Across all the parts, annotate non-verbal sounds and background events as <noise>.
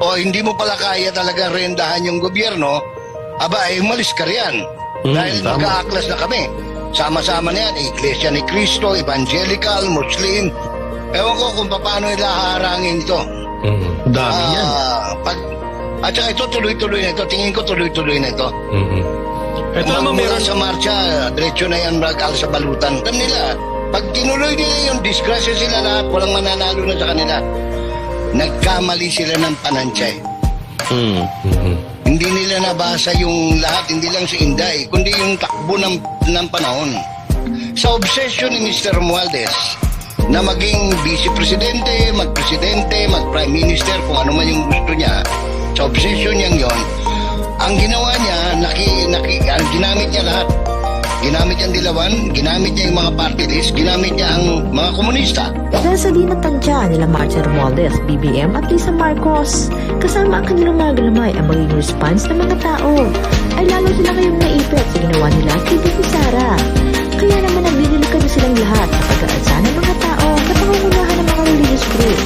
o hindi mo pala kaya talaga rendahan yung gobyerno, aba, eh, umalis ka riyan. Mm, Dahil tama. magkaaklas na kami. Sama-sama na yan, Iglesia ni Cristo, Evangelical, Muslim. Ewan ko kung paano nila haharangin ito. Mm. Dami yan. Ah, pag, at saka ito, tuloy-tuloy na ito. Tingin ko tuloy-tuloy na ito. Mm. Ito naman Magmula meron sa marcha, diretso na yan mag sa balutan. Alam nila, pag tinuloy nila yung disgrasya sila lahat, walang mananalo na sa kanila. Nagkamali sila ng panansya eh. Mm. Mm. Hindi nila nabasa yung lahat, hindi lang si Inday, kundi yung takbo ng, ng panahon. Sa obsession ni Mr. Romualdez na maging vice-presidente, mag-presidente, mag-prime minister, kung ano man yung gusto niya, sa obsession niyang yon, ang ginawa niya, naki, naki, ang ginamit niya lahat. Ginamit niya ang dilawan, ginamit niya yung mga party ginamit niya ang mga komunista. Dahil sa di nagtantya nila Marcia Romualdez, BBM at Lisa Marcos, kasama ang kanilang mga galamay ang magiging response ng mga tao, ay lalo sila ngayong naipit sa ginawa nila kay Vicky Sara. Kaya naman naglililikad na silang lahat sa pag-aalsa ng mga tao sa pangungunahan ng mga religious group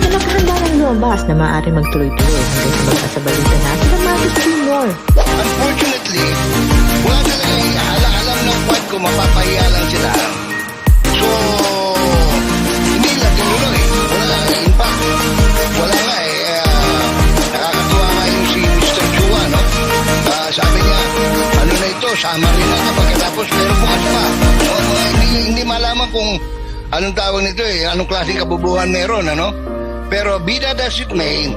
na nakahanda ng lumabas na maaari magtuloy-tuloy hanggang sa magsasabalita sama rin na pagkatapos, pero bukas pa. No? Mga hindi, hindi malaman kung anong tawag nito eh, anong klaseng kabubuhan meron, ano? Pero be that as it may,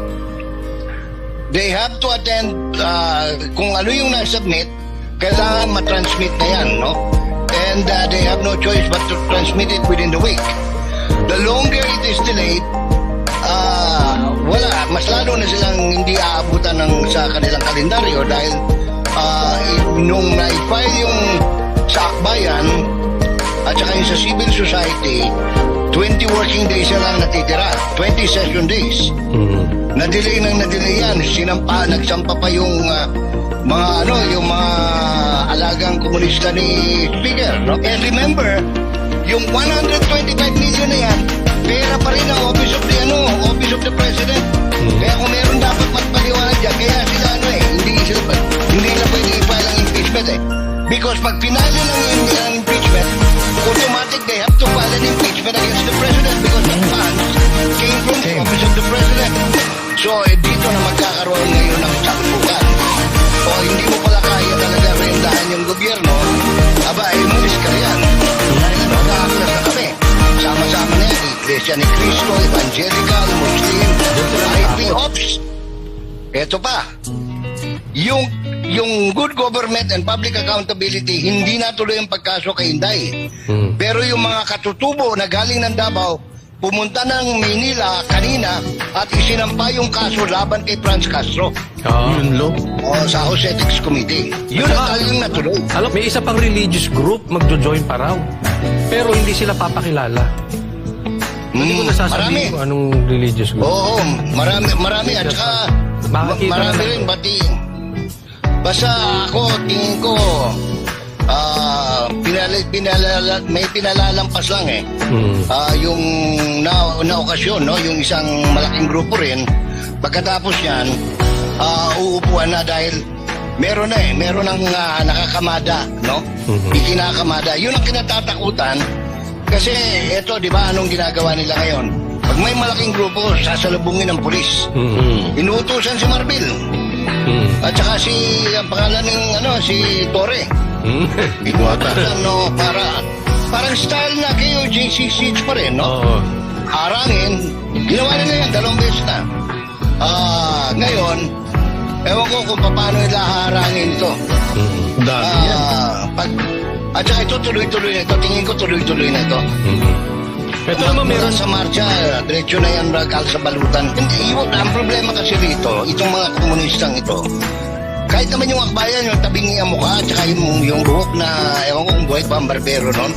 they have to attend uh, kung ano yung na-submit kailangan matransmit na yan no and uh, they have no choice but to transmit it within the week the longer it is delayed uh, wala mas lalo na silang hindi aabutan ng sa kanilang kalendaryo dahil uh, nung na-file yung sa akbayan at saka yung sa civil society 20 working days na lang natitira 20 session days Mm. na-delay nang na-delay yan. Sinampa, nagsampa pa yung ah, mga ano, yung mga alagang komunista ni Speaker. No? And remember, yung 125 million na yan, pera pa rin ang Office of the, ano, Office of the President. Kaya kung meron dapat magpaliwanag dyan, kaya sila ano eh, hindi sila, impeachment eh. Because pag pinali lang yung, ang impeachment, automatic they have to file an impeachment against the President because the funds came from the Office of the President. So, eh, dito na magkakaroon ngayon ng sakbukan. O hindi mo pala kaya talaga rendahan yung gobyerno, aba, eh, mulis ka riyan. Dahil magkakakas na kami. Sama-sama na yan, Iglesia ni Cristo, Evangelical, Muslim, IP Ops. Ito pa, yung yung good government and public accountability, hindi natuloy ang pagkaso kay Inday. Mm. Pero yung mga katutubo na galing ng Davao, pumunta ng Manila kanina at isinampa yung kaso laban kay Franz Castro Ah. Yun lo. o sa House Ethics Committee. Yun ang talagang natuloy. Alam, may isa pang religious group magjo-join pa raw. Pero hindi sila papakilala. Hindi ko Mm, nasasabihin marami. kung anong religious group. Oo, marami, marami. At saka, ma- Makikita marami na- rin, pati, basta ako, tingin ko, ah, pinala, pinalala, may pinalalampas lang eh. Mm. Ah, yung na, na okasyon, no? yung isang malaking grupo rin, pagkatapos yan, ah, uupuan na dahil meron na eh, meron ng ah, nakakamada, no? Mhm. Ikinakamada. Yun ang kinatatakutan kasi eto, di ba, anong ginagawa nila ngayon? Pag may malaking grupo, sasalubungin ng pulis. Mm. Inuutosan si Marbil. Mm. At saka si, ang pangalan ng, ano, si Torre. Mm. Inuutosan, no, para, parang style na kayo, JC6 pa rin, no? Oo. harangin, ginawa nila yan dalawang beses na. Ah, ngayon, ewan ko kung paano nila harangin ito. Mm. Dami yan. Ah, pag, at saka ito tuloy-tuloy na ito, tingin ko tuloy-tuloy na ito. Mm. Ito naman meron sa marcha, diretso na yan ragal sa balutan. Hindi, yun, ang problema kasi rito, itong mga komunistang ito, kahit naman yung akbayan, yung tabingi ang mukha, at saka yung, yung buhok na, ewan ko kung buhay pa ang barbero nun.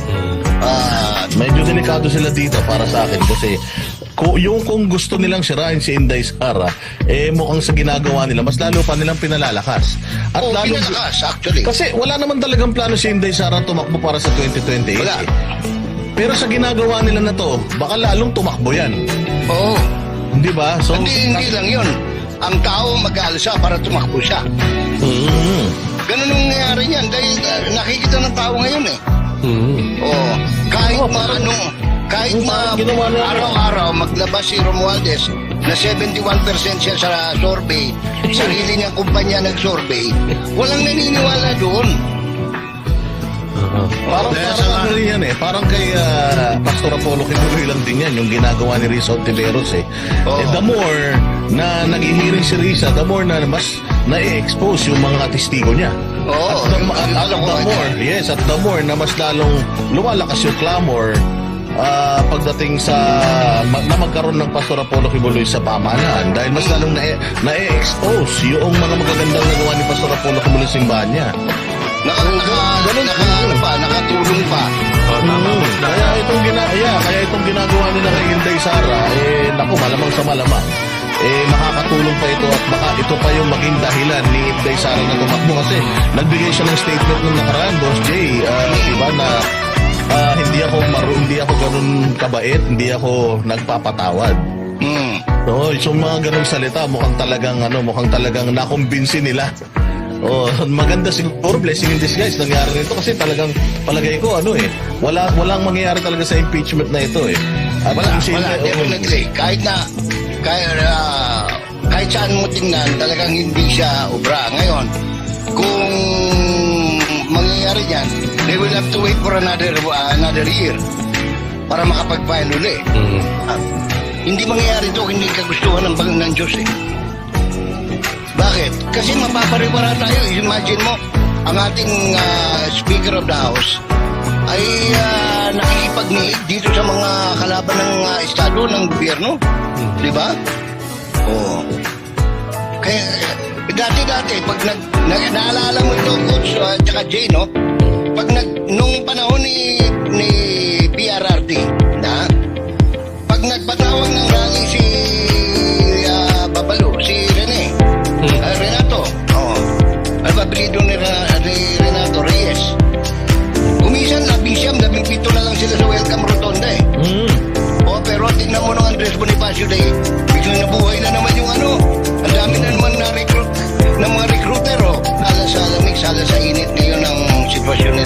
Ah, Medyo delikado sila dito para sa akin kasi kung, yung kung gusto nilang sirain si Inday Sara, eh mukhang sa ginagawa nila, mas lalo pa nilang pinalalakas. At oh, lalo, pinalakas, actually. kasi wala naman talagang plano si Inday Sara tumakbo para sa 2028. Wala. Pero sa ginagawa nila na to, baka lalong tumakbo yan. Oo. Hindi ba? So, Hindi, hindi lang yun. ang tao mag-aalsa para tumakbo siya. Mm. Ganun ang nangyayari niyan dahil uh, nakikita ng tao ngayon eh. Mm. Oh, kahit Oo, ma ano, kahit yung ma araw-araw maglabas si Romualdez na 71% siya sa survey, <laughs> sarili niyang kumpanya nag-survey, walang naniniwala doon. Parang, Kaya parang sa- ano rin yan eh. Parang kay ah, Pastor Apollo Kibuloy lang din yan. Yung ginagawa ni Risa Ontiveros eh. Oo. eh. The more na naghihiring si Risa, the more na mas na-expose yung mga testigo niya. Oo, at, the, at, at the more, yes, at the more na mas lalong lumalakas yung clamor ah, pagdating sa ma- na magkaroon ng Pastor Apollo Kibuloy sa pamahalaan dahil mas lalong na- na-expose yung mga magagandang nagawa ni Pastor Apollo Kibuloy sa simbahan niya. Naka, naka, Ganun, naka, ano pa, nakatulong pa. Oh, tama Mm, kaya itong gina yeah, kaya itong ginagawa nila kay Inday Sara eh naku malamang sa malamang eh makakatulong pa ito at baka ito pa yung maging dahilan ni Inday Sara na tumakbo kasi nagbigay siya ng statement nung nakaraan Boss Jay ah, di ba na ah, hindi ako maru hindi ako ganun kabait hindi ako nagpapatawad Hmm. No, so mga ganung salita mukhang talagang ano, mukhang talagang nakumbinsi nila. Oh, <laughs> maganda siguro blessing in disguise nangyari nito kasi talagang palagay ko ano eh, wala walang mangyayari talaga sa impeachment na ito eh. At Wala, sin- wala, oh, definitely. Kahit na, kahit, ah, kahit saan mo tingnan, talagang hindi siya obra. Ngayon, kung mangyayari yan, they will have to wait for another ah, another year para makapag-file uli. Mm. Ah, hindi mangyayari ito kung hindi kagustuhan ng, ng Diyos eh. Bakit? Kasi mapapariwara tayo. Imagine mo, ang ating ah, Speaker of the House ay uh, nakikipagniig dito sa mga kalaban ng ah, Estado, ng gobyerno. Di ba? Oo. Kaya, eh, dati-dati, pag nag, nag, naalala mo ito, Coach, at saka Jay, no? Pag nag, nung panahon ni, ni PRR, situaciones